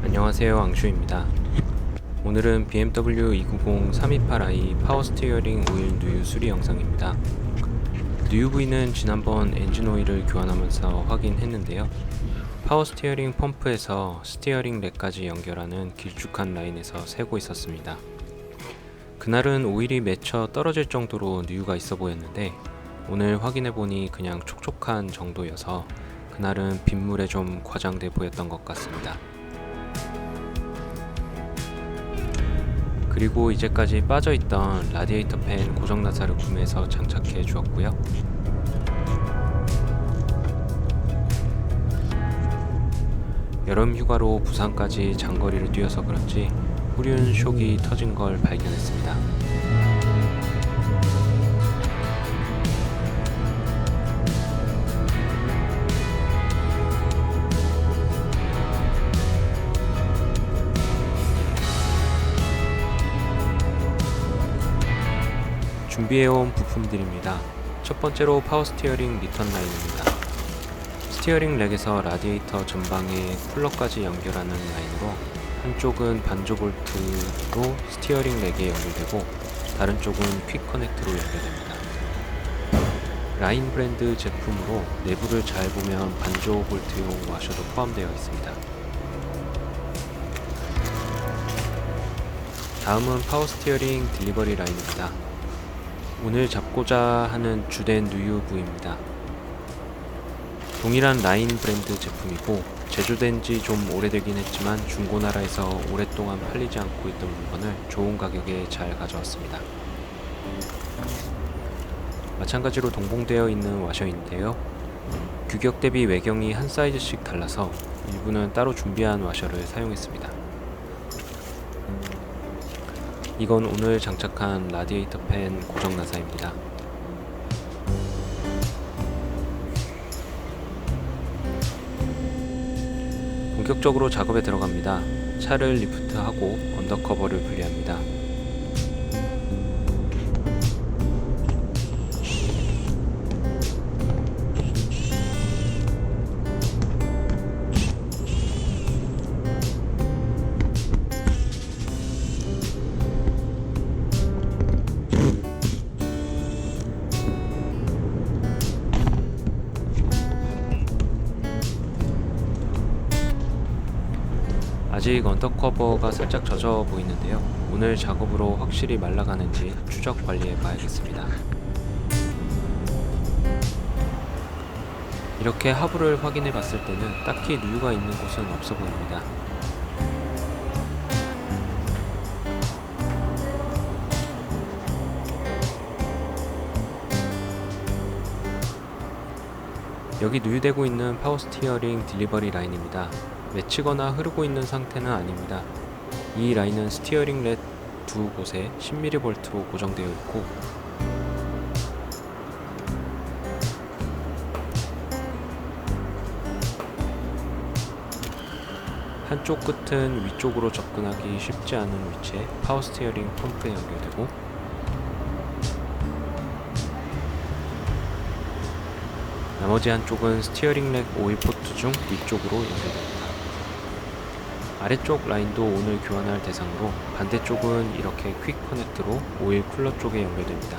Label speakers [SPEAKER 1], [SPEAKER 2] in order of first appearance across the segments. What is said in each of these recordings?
[SPEAKER 1] 안녕하세요 앙슈입니다. 오늘은 BMW 290 328i 파워 스티어링 오일 누유 수리 영상입니다. 누유 부위는 지난번 엔진 오일을 교환하면서 확인했는데요. 파워 스티어링 펌프에서 스티어링 렉까지 연결하는 길쭉한 라인에서 새고 있었습니다. 그날은 오일이 맺혀 떨어질 정도로 누유가 있어 보였는데 오늘 확인해보니 그냥 촉촉한 정도여서 그날은 빗물에 좀 과장돼 보였던 것 같습니다. 그리고 이제까지 빠져있던 라디에이터 팬 고정 나사를 구매해서 장착해 주었고요. 여름 휴가로 부산까지 장거리를 뛰어서 그런지 후륜 쇽이 터진 걸 발견했습니다. 준비해온 부품들입니다. 첫 번째로 파워 스티어링 리턴 라인입니다. 스티어링 렉에서 라디에이터 전방에 쿨러까지 연결하는 라인으로 한쪽은 반조 볼트로 스티어링 렉에 연결되고 다른 쪽은 퀵 커넥트로 연결됩니다. 라인 브랜드 제품으로 내부를 잘 보면 반조 볼트용 와셔도 포함되어 있습니다. 다음은 파워 스티어링 딜리버리 라인입니다. 오늘 잡고자 하는 주된 누유 부입니다. 동일한 라인 브랜드 제품이고 제조된 지 좀 오래되긴 했지만 중고나라에서 오랫동안 팔리지 않고 있던 물건을 좋은 가격에 잘 가져왔습니다. 마찬가지로 동봉되어 있는 와셔인데요. 규격 대비 외경이 한 사이즈씩 달라서 일부는 따로 준비한 와셔를 사용했습니다. 이건 오늘 장착한 라디에이터 팬 고정 나사입니다. 본격적으로 작업에 들어갑니다. 차를 리프트하고 언더커버를 분리합니다. 아직 언더커버가 살짝 젖어 보이는데요. 오늘 작업으로 확실히 말라가는지 추적 관리해 봐야겠습니다. 이렇게 하부를 확인해 봤을 때는 딱히 누유가 있는 곳은 없어 보입니다. 여기 누유되고 있는 파워 스티어링 딜리버리 라인입니다. 맺히거나 흐르고 있는 상태는 아닙니다. 이 라인은 스티어링 렛 두 곳에 10mV로 고정되어 있고 한쪽 끝은 위쪽으로 접근하기 쉽지 않은 위치에 파워 스티어링 펌프에 연결되고 나머지 한쪽은 스티어링 렉 오일 포트 중 위쪽으로 연결됩니다. 아래쪽 라인도 오늘 교환할 대상으로 반대쪽은 이렇게 퀵 커넥트로 오일 쿨러 쪽에 연결됩니다.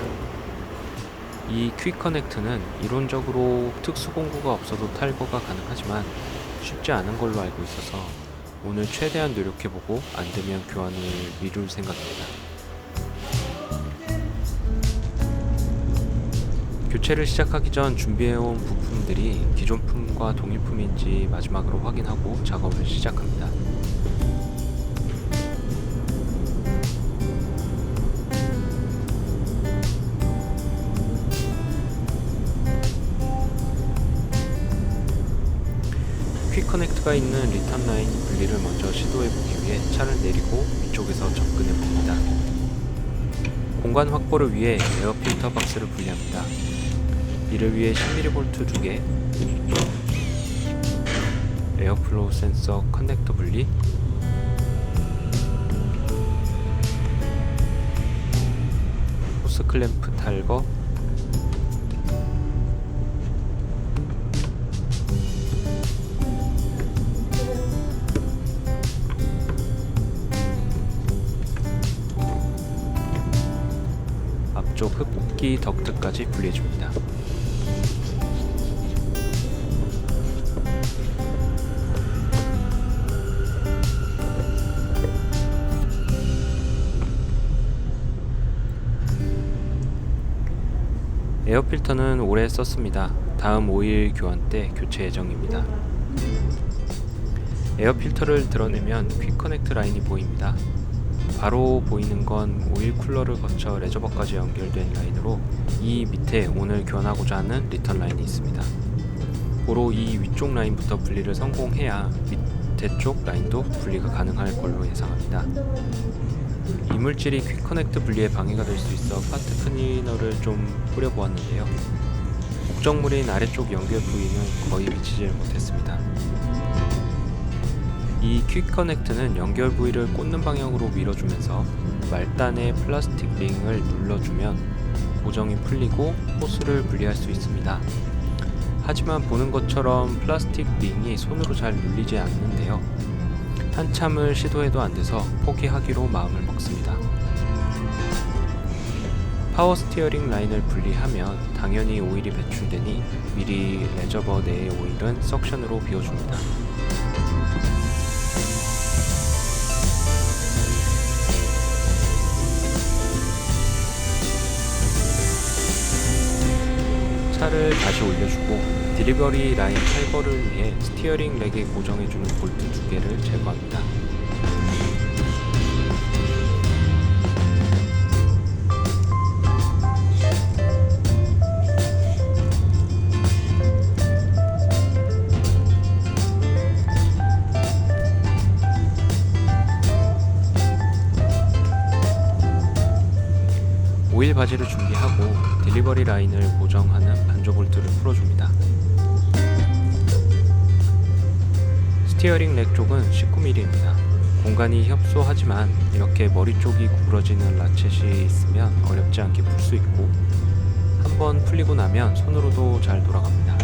[SPEAKER 1] 이 퀵 커넥트는 이론적으로 특수 공구가 없어도 탈거가 가능하지만 쉽지 않은 걸로 알고 있어서 오늘 최대한 노력해보고 안 되면 교환을 미룰 생각입니다. 교체를 시작하기 전 준비해온 부품들이 기존 품과 동일품인지 마지막으로 확인하고 작업을 시작합니다. 커넥트가 있는 리턴 라인 분리를 먼저 시도해 보기 위해 차를 내리고 위쪽에서 접근해 봅니다. 공간 확보를 위해 에어 필터 박스를 분리합니다. 이를 위해 10mV 2개, 에어플로우 센서 커넥터 분리, 호스 클램프 탈거, 아래쪽 흡기 덕트까지 분리해줍니다. 에어 필터는 오래 썼습니다. 다음 오일 교환 때 교체 예정입니다. 에어 필터를 드러내면 퀵 커넥트 라인이 보입니다. 바로 보이는 건 오일 쿨러를 거쳐 레저버까지 연결된 라인으로 이 밑에 오늘 교환하고자 하는 리턴 라인이 있습니다. 고로 이 위쪽 라인부터 분리를 성공해야 밑에 쪽 라인도 분리가 가능할 걸로 예상합니다. 이물질이 퀵 커넥트 분리에 방해가 될 수 있어 파트 클리너를 좀 뿌려보았는데요. 목적물인 아래쪽 연결 부위는 거의 미치질 못했습니다. 이 퀵 커넥트는 연결 부위를 꽂는 방향으로 밀어주면서 말단의 플라스틱 링을 눌러주면 고정이 풀리고 호스를 분리할 수 있습니다. 하지만 보는 것처럼 플라스틱 링이 손으로 잘 눌리지 않는데요. 한참을 시도해도 안 돼서 포기하기로 마음을 먹습니다. 파워 스티어링 라인을 분리하면 당연히 오일이 배출되니 미리 레저버 내의 오일은 석션으로 비워줍니다. 차를 다시 올려주고 디리버리 라인 탈거를 위해 스티어링 렉에 고정해주는 볼트 두 개를 제거합니다. 오일 바지를 준비하고 딜리버리 라인을 고정하는 쪽은 19mm입니다. 공간이 협소하지만 이렇게 머리 쪽이 구부러지는 라쳇이 있으면 어렵지 않게 풀 수 있고 한번 풀리고 나면 손으로도 잘 돌아갑니다.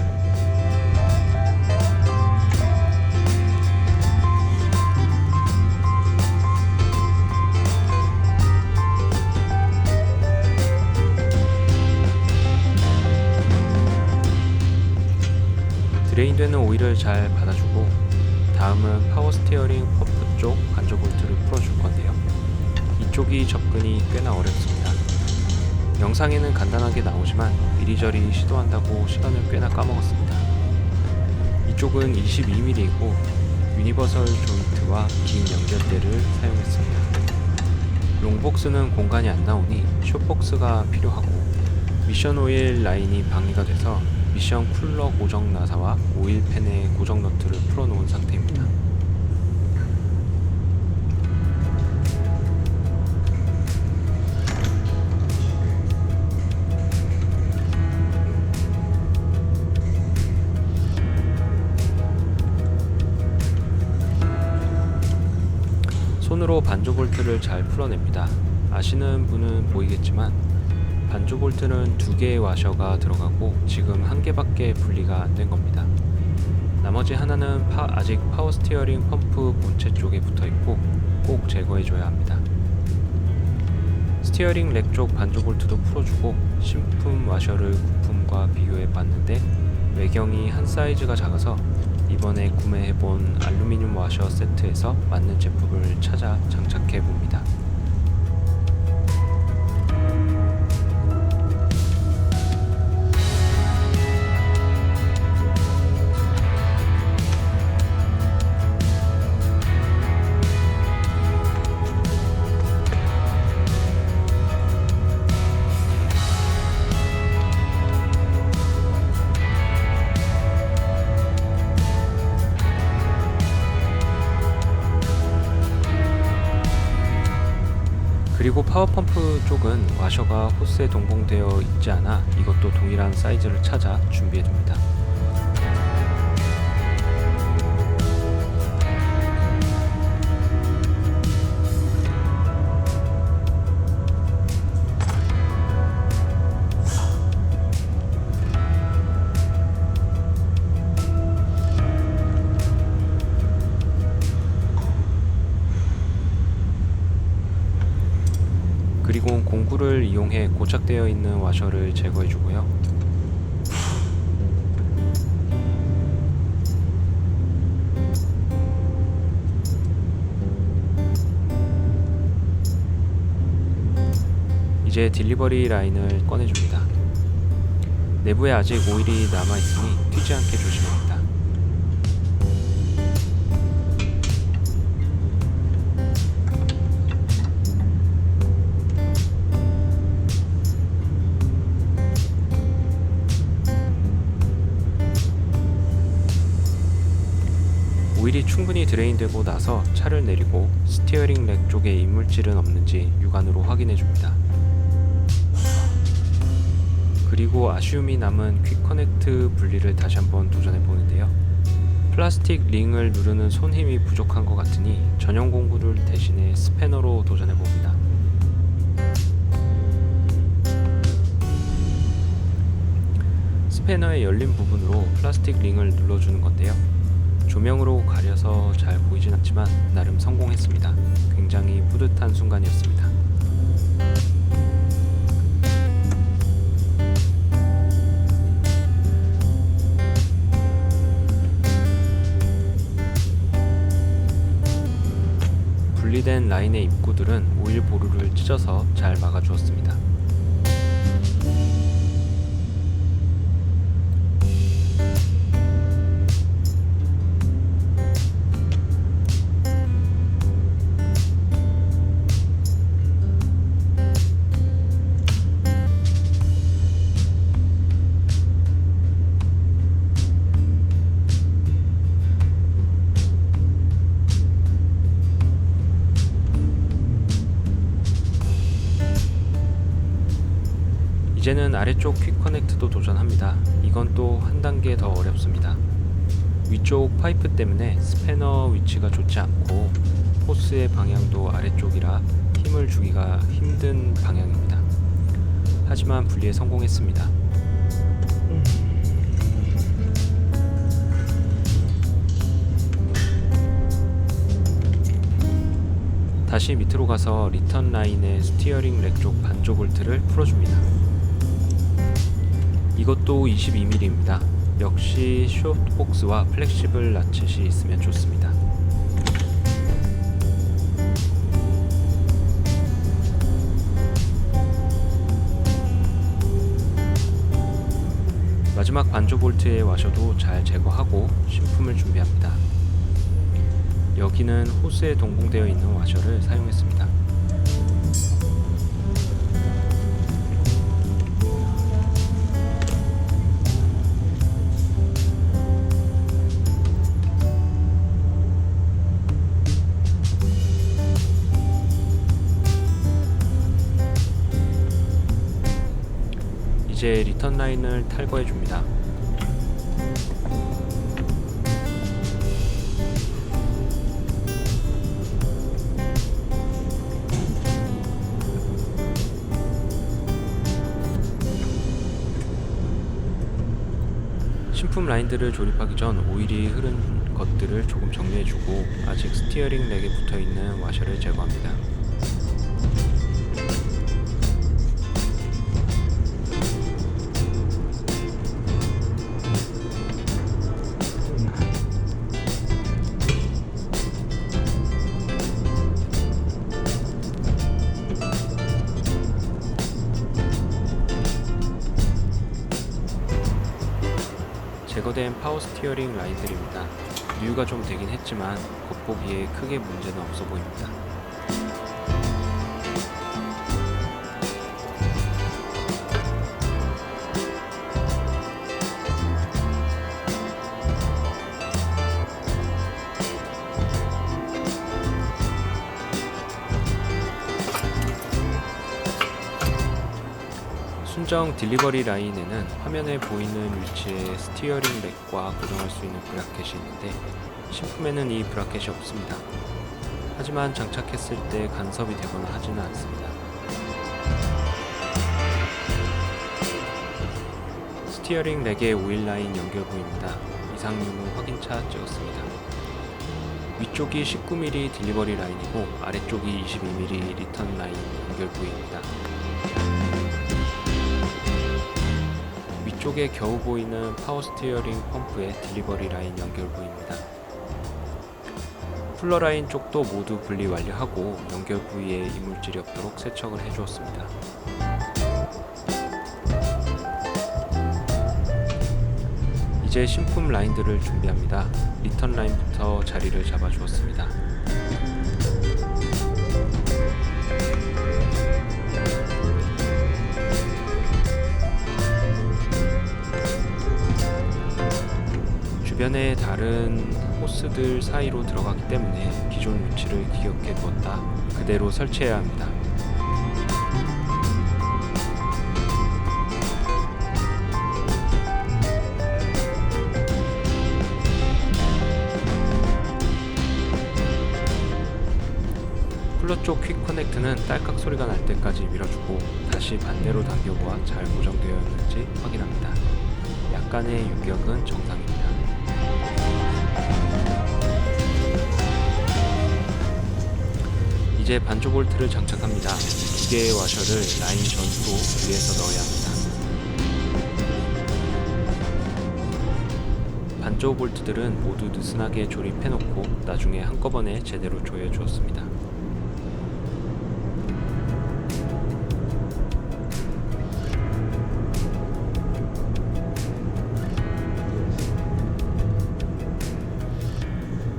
[SPEAKER 1] 드레인되는 오일을 잘 받아주고 다음은 파워 스티어링 펌프 쪽 간조 볼트를 풀어줄 건데요. 이쪽이 접근이 꽤나 어렵습니다. 영상에는 간단하게 나오지만 이리저리 시도한다고 시간을 꽤나 까먹었습니다. 이쪽은 22mm이고 유니버설 조인트와 긴 연결대를 사용했습니다. 롱복스는 공간이 안 나오니 숏복스가 필요하고 미션 오일 라인이 방해가 돼서 미션 쿨러 고정 나사와 오일 팬의 고정 너트를 풀어놓은 상태입니다. 손으로 반조 볼트를 잘 풀어냅니다. 아시는 분은 보이겠지만 반조 볼트는 두 개의 와셔가 들어가고 지금 한 개밖에 분리가 안 된 겁니다. 나머지 하나는 파- 아직 파워 스티어링 펌프 본체 쪽에 붙어 있고 꼭 제거해 줘야 합니다. 스티어링 렉 쪽 반조 볼트도 풀어주고 신품 와셔를 구품과 비교해 봤는데 외경이 한 사이즈가 작아서 이번에 구매해본 알루미늄 와셔 세트에서 맞는 제품을 찾아 장착해 봅니다. 그리고 파워펌프 쪽은 와셔가 호스에 동봉되어 있지 않아 이것도 동일한 사이즈를 찾아 준비해 둡니다. 이제 딜리버리 라인을 꺼내줍니다. 내부에 아직 오일이 남아있으니 튀지 않게 조심합니다. 오일이 충분히 드레인되고 나서 차를 내리고 스티어링 렉 쪽에 이물질은 없는지 육안으로 확인해 줍니다. 그리고 아쉬움이 남은 퀵 커넥트 분리를 다시 한번 도전해 보는데요. 플라스틱 링을 누르는 손 힘이 부족한 것 같으니 전용 공구를 대신해 스패너로 도전해 봅니다. 스패너의 열린 부분으로 플라스틱 링을 눌러주는 건데요. 조명으로 가려서 잘 보이진 않지만 나름 성공했습니다. 굉장히 뿌듯한 순간이었습니다. 분리된 라인의 입구들은 오일 보루를 찢어서 잘 막아주었습니다. 이제는 아래쪽 퀵 커넥트도 도전합니다. 이건 또 한 단계 더 어렵습니다. 위쪽 파이프 때문에 스패너 위치가 좋지 않고 호스의 방향도 아래쪽이라 힘을 주기가 힘든 방향입니다. 하지만 분리에 성공했습니다. 다시 밑으로 가서 리턴 라인의 스티어링 렉 쪽 반조 볼트를 풀어줍니다. 이것도 22mm입니다. 역시 숏복스와 플렉시블 라쳇이 있으면 좋습니다. 마지막 반조 볼트의 와셔도 잘 제거하고 신품을 준비합니다. 여기는 호스에 동봉되어 있는 와셔를 사용했습니다. 이제 리턴 라인을 탈거해 줍니다. 신품 라인들을 조립하기 전 오일이 흐른 것들을 조금 정리해주고 아직 스티어링 렉에 붙어있는 와셔를 제거합니다. 스티어링 라인들입니다. 뉴가 좀 되긴 했지만 겉보기에 크게 문제는 없어 보입니다. 순정 딜리버리 라인에는 화면에 보이는 위치에 스티어링 렉과 고정할 수 있는 브라켓이 있는데 신품에는 이 브라켓이 없습니다. 하지만 장착했을 때 간섭이 되거나 하지는 않습니다. 스티어링 렉의 오일 라인 연결 부입니다. 이상 유무 확인차 찍었습니다. 위쪽이 19mm 딜리버리 라인이고 아래쪽이 22mm 리턴 라인 연결 부위입니다. 위쪽에 겨우 보이는 파워 스티어링 펌프의 딜리버리 라인 연결 부위입니다. 쿨러 라인 쪽도 모두 분리 완료하고 연결 부위에 이물질이 없도록 세척을 해주었습니다. 이제 신품 라인들을 준비합니다. 리턴 라인부터 자리를 잡아주었습니다. 주변에 다른 호스들 사이로 들어가기 때문에 기존 위치를 기억해 두었다 그대로 설치해야 합니다. 쿨러 쪽 퀵 커넥트는 딸깍 소리가 날 때까지 밀어주고 다시 반대로 당겨보아 잘 고정되어 있는지 확인합니다. 약간의 유격은 정상입니다. 이제 반조 볼트를 장착합니다. 두 개의 와셔를 라인 전후로 위에서 넣어야 합니다. 반조 볼트들은 모두 느슨하게 조립해놓고 나중에 한꺼번에 제대로 조여주었습니다.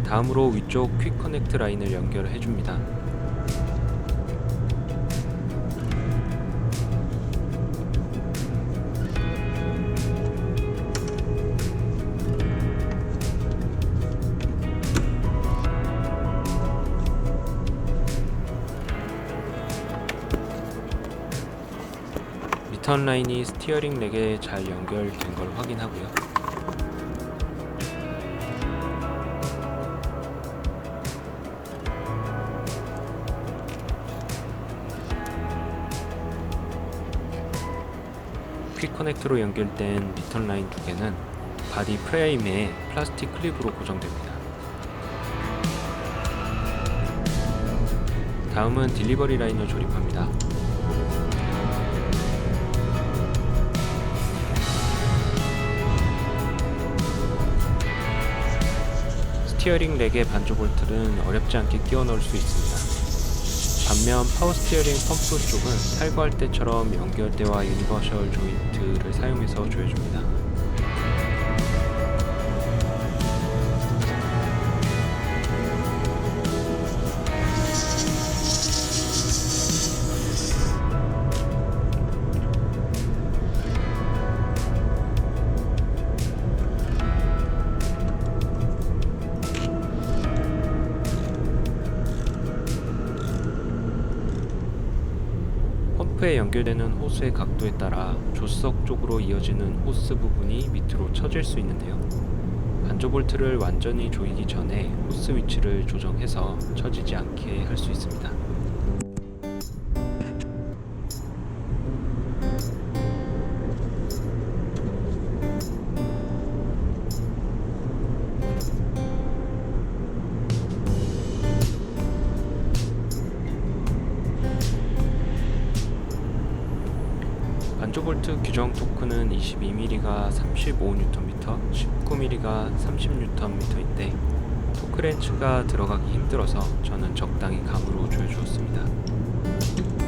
[SPEAKER 1] 다음으로 위쪽 퀵 커넥트 라인을 연결해 줍니다. 리턴 라인이 스티어링 렉에 잘 연결된 걸 확인하고요. 퀵 커넥트로 연결된 리턴 라인 두 개는 바디 프레임에 플라스틱 클립으로 고정됩니다. 다음은 딜리버리 라인을 조립합니다. 스티어링 렉의 반조 볼트는 어렵지 않게 끼워 넣을 수 있습니다. 반면 파워 스티어링 펌프 쪽은 탈거할 때처럼 연결대와 유니버셜 조인트를 사용해서 조여줍니다. 연결되는 호스의 각도에 따라 조수석 쪽으로 이어지는 호스 부분이 밑으로 처질 수 있는데요. 반조 볼트를 완전히 조이기 전에 호스 위치를 조정해서 처지지 않게 할 수 있습니다. 35Nm, 19mm가 30Nm인데 토크 렌치가 들어가기 힘들어서 저는 적당히 감으로 조여주었습니다.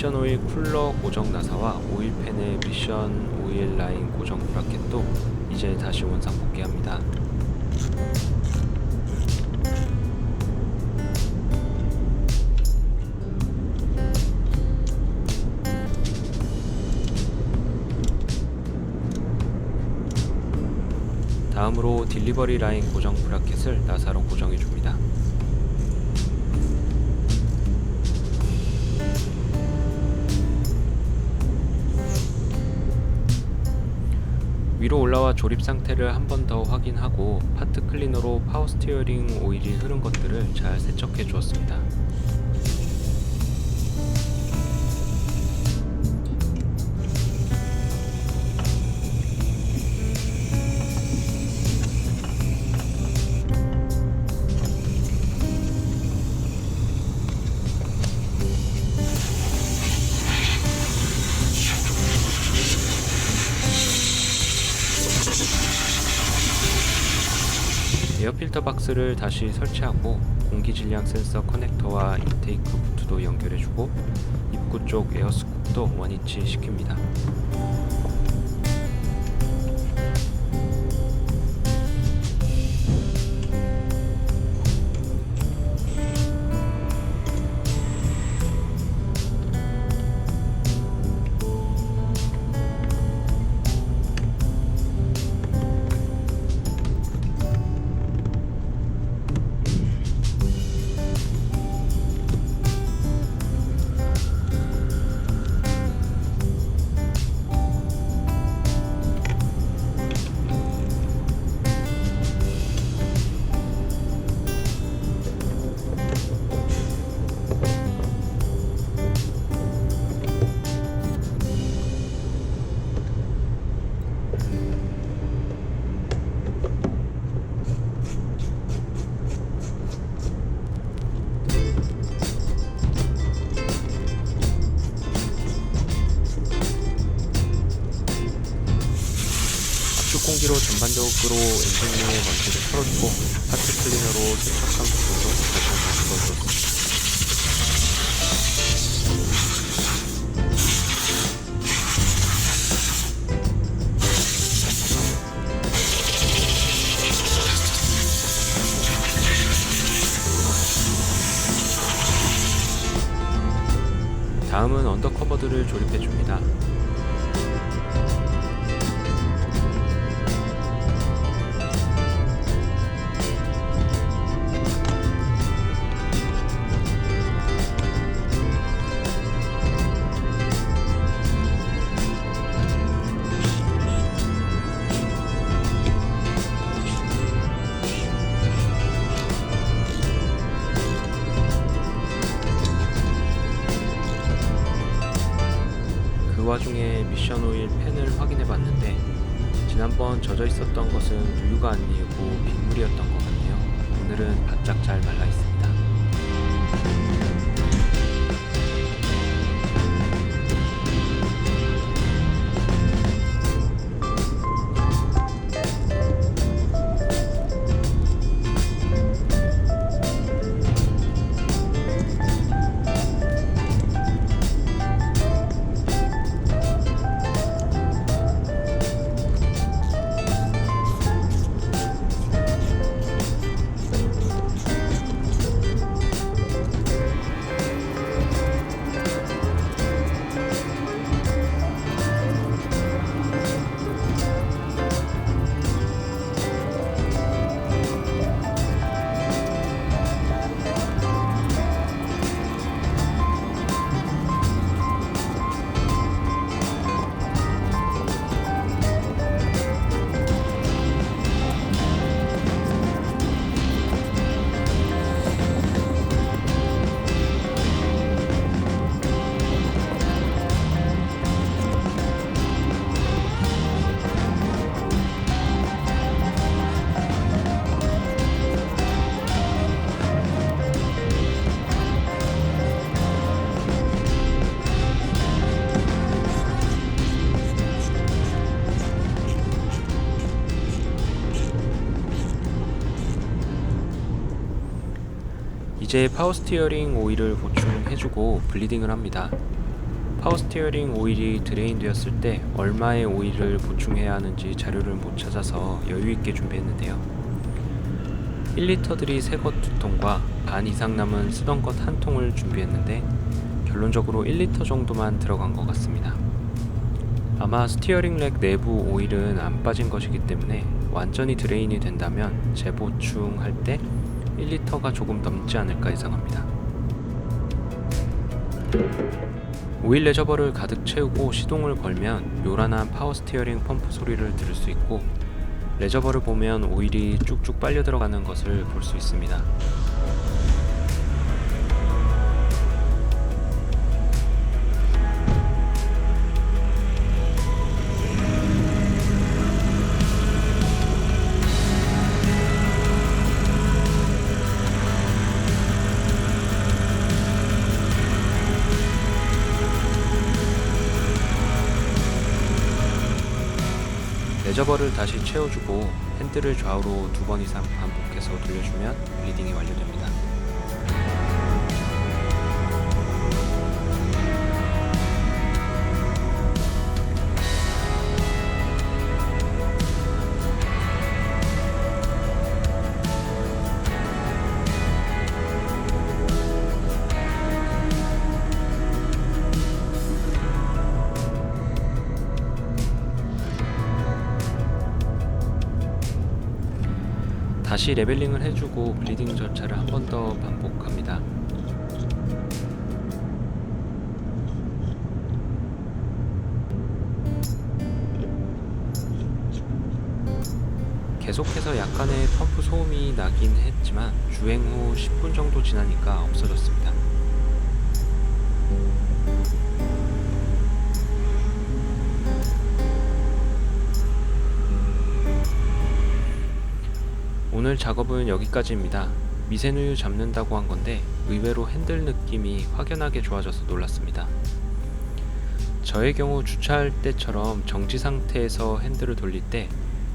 [SPEAKER 1] 미션 오일 쿨러 고정 나사와 오일 팬의 미션 오일 라인 고정 브라켓도 이제 다시 원상 복귀합니다. 다음으로 딜리버리 라인 고정 브라켓을 나사로 고정해 줍니다. 위로 올라와 조립 상태를 한 번 더 확인하고 파트 클리너로 파워 스티어링 오일이 흐른 것들을 잘 세척해 주었습니다. 에어필터 박스를 다시 설치하고 공기 질량 센서 커넥터와 인테이크 부트도 연결해주고 입구 쪽 에어스쿱도 원위치 시킵니다. 전반적으로 엔진용의 먼지를 털어주고 파트 클리너로 세척한 부분도 다시 한번 긁어주었습니다. 다음은 언더커버들을 조립해 줍니다. 빗물이었던 것 같네요. 오늘은 바짝 잘 말라 있습니다. 이제 파워 스티어링 오일을 보충해주고 블리딩을 합니다. 파워 스티어링 오일이 드레인 되었을 때 얼마의 오일을 보충해야 하는지 자료를 못 찾아서 여유 있게 준비했는데요. 1리터들이 새 것 두 통과 반 이상 남은 쓰던 것 한 통을 준비했는데 결론적으로 1리터 정도만 들어간 것 같습니다. 아마 스티어링 렉 내부 오일은 안 빠진 것이기 때문에 완전히 드레인이 된다면 재보충할 때 1리터가 조금 넘지 않을까 예상합니다. 오일 레저버를 가득 채우고 시동을 걸면 요란한 파워 스티어링 펌프 소리를 들을 수 있고 레저버를 보면 오일이 쭉쭉 빨려 들어가는 것을 볼 수 있습니다. 레저버를 다시 채워주고 핸들을 좌우로 두 번 이상 반복해서 돌려주면 리딩이 완료됩니다. 다시 레벨링을 해주고 블리딩 절차를 한 번 더 반복합니다. 계속해서 약간의 펌프 소음이 나긴 했지만 주행 후 10분 정도 지나니까 없어졌습니다. 오늘 작업은 여기까지입니다. 미세누유 잡는다고 한 건데 의외로 핸들 느낌이 확연하게 좋아져서 놀랐습니다. 저의 경우 주차할 때처럼 정지 상태에서 핸들을 돌릴 때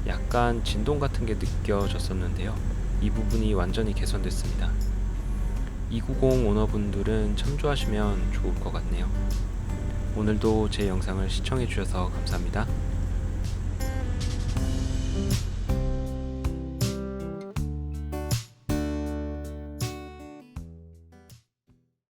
[SPEAKER 1] 약간 진동 같은 게 느껴졌었는데요. 이 부분이 완전히 개선됐습니다. 290 오너분들은 참조하시면 좋을 것 같네요. 오늘도 제 영상을 시청해 주셔서 감사합니다.